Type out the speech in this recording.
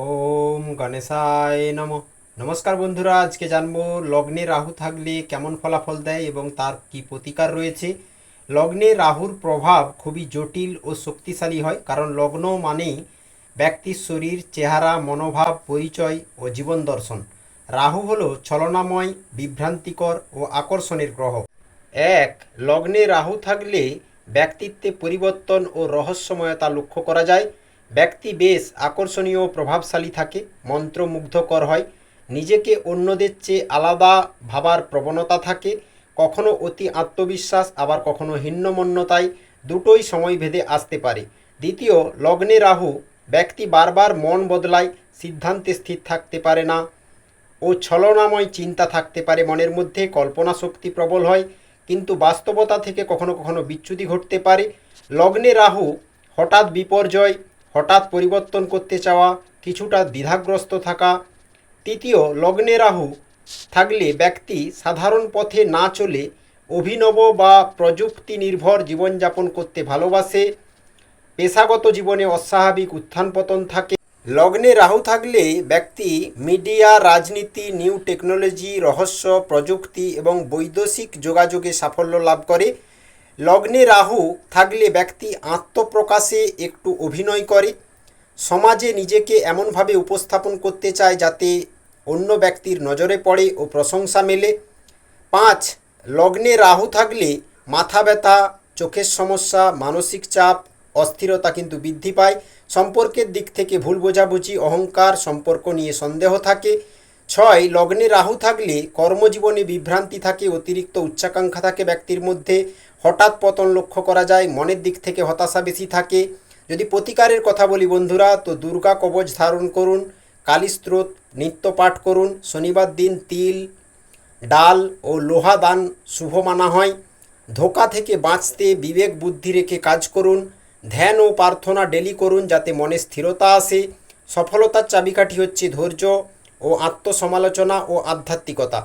ওম গণেশায় নম। নমস্কার বন্ধুরা, আজকে জানব লগ্নে রাহু থাকলে কেমন ফলাফল দেয় এবং তার কি প্রতিকার রয়েছে। লগ্নে রাহুর প্রভাব খুবই জটিল ও শক্তিশালী হয়, কারণ লগ্ন মানেই ব্যক্তির শরীর, চেহারা, মনোভাব, পরিচয় ও জীবন দর্শন। রাহু হলো ছলনাময়, বিভ্রান্তিকর ও আকর্ষণের গ্রহ। এক, লগ্নে রাহু থাকলে ব্যক্তিত্বে পরিবর্তন ও রহস্যময়তা লক্ষ্য করা যায়। ব্যক্তি বেশ আকর্ষণীয় প্রভাবশালী থাকে, মন্ত্রমুগ্ধকর হয়, নিজেকে অন্যদের চেয়ে আলাদা ভাবার প্রবণতা থাকে, কখনো অতি আত্মবিশ্বাস, আবার কখনো হিন্নমন্যতায় দুটোই সময় ভেদে আসতে পারে। দ্বিতীয়, লগ্নে রাহু, ব্যক্তি বারবার মন বদলায়, সিদ্ধান্তে স্থির থাকতে পারে না ও ছলনাময় চিন্তা থাকতে পারে, মনের মধ্যে কল্পনা শক্তি প্রবল হয়, কিন্তু বাস্তবতা থেকে কখনো কখনো বিচ্যুতি ঘটতে পারে। লগ্নে রাহু, হঠাৎ বিপর্যয় হঠাৎ পরিবর্তন করতে চাওয়া, কিছুটা দ্বিধাগ্রস্ত থাকা। তৃতীয়, লগ্নে রাহু। থাকলে ব্যক্তি সাধারণ পথে না চলে অভিনব বা প্রযুক্তি নির্ভর জীবনযাপন করতে ভালোবাসে। পেশাগত জীবনে অস্বাভাবিক উত্থান পতন থাকে। লগ্নে রাহু থাকলে ব্যক্তি মিডিয়া, রাজনীতি, নিউ টেকনোলজি, রহস্য, প্রযুক্তি এবং বৈদেশিক যোগাযোগে সাফল্য লাভ করে। লগ্নে রাহু থাকলে ব্যক্তি আত্মপ্রকাশে একটু অভিনয় করে। সমাজে নিজেকে এমনভাবে উপস্থাপন করতে চায় যাতে অন্য ব্যক্তির নজরে পড়ে ও প্রশংসা মেলে। পাঁচ, লগ্নে রাহু থাকলে মাথা ব্যথা, চোখের সমস্যা, মানসিক চাপ, অস্থিরতা কিন্তু বৃদ্ধি পায়। সম্পর্কের দিক থেকে ভুল বোঝাবুঝি, অহংকার, সম্পর্ক নিয়ে সন্দেহ থাকে। ছয়, লগ্নে রাহু থাকলে কর্মজীবনে বিভ্রান্তি থাকে, অতিরিক্ত উচ্চাকাঙ্ক্ষা থাকে ব্যক্তির মধ্যে। হঠাৎ পতন লক্ষ্য করা যায়, মনের দিক থেকে হতাশা বেশি থাকে। যদি প্রতিকারের কথা বলি বন্ধুরা, তো দুর্গা কবচ ধারণ করুন, কালীস্রোত নিত্য পাঠ করুন, শনিবার দিন তিল, ডাল ও লোহা দান শুভ মানা হয়। ধোকা থেকে বাঁচতে বিবেক বুদ্ধি রেখে কাজ করুন, ধ্যান ও প্রার্থনা ডেলি করুন যাতে মনে স্থিরতা আসে। সফলতার চাবিকাঠি হচ্ছে ধৈর্য ও আত্মসমালোচনা ও আধ্যাত্মিকতা।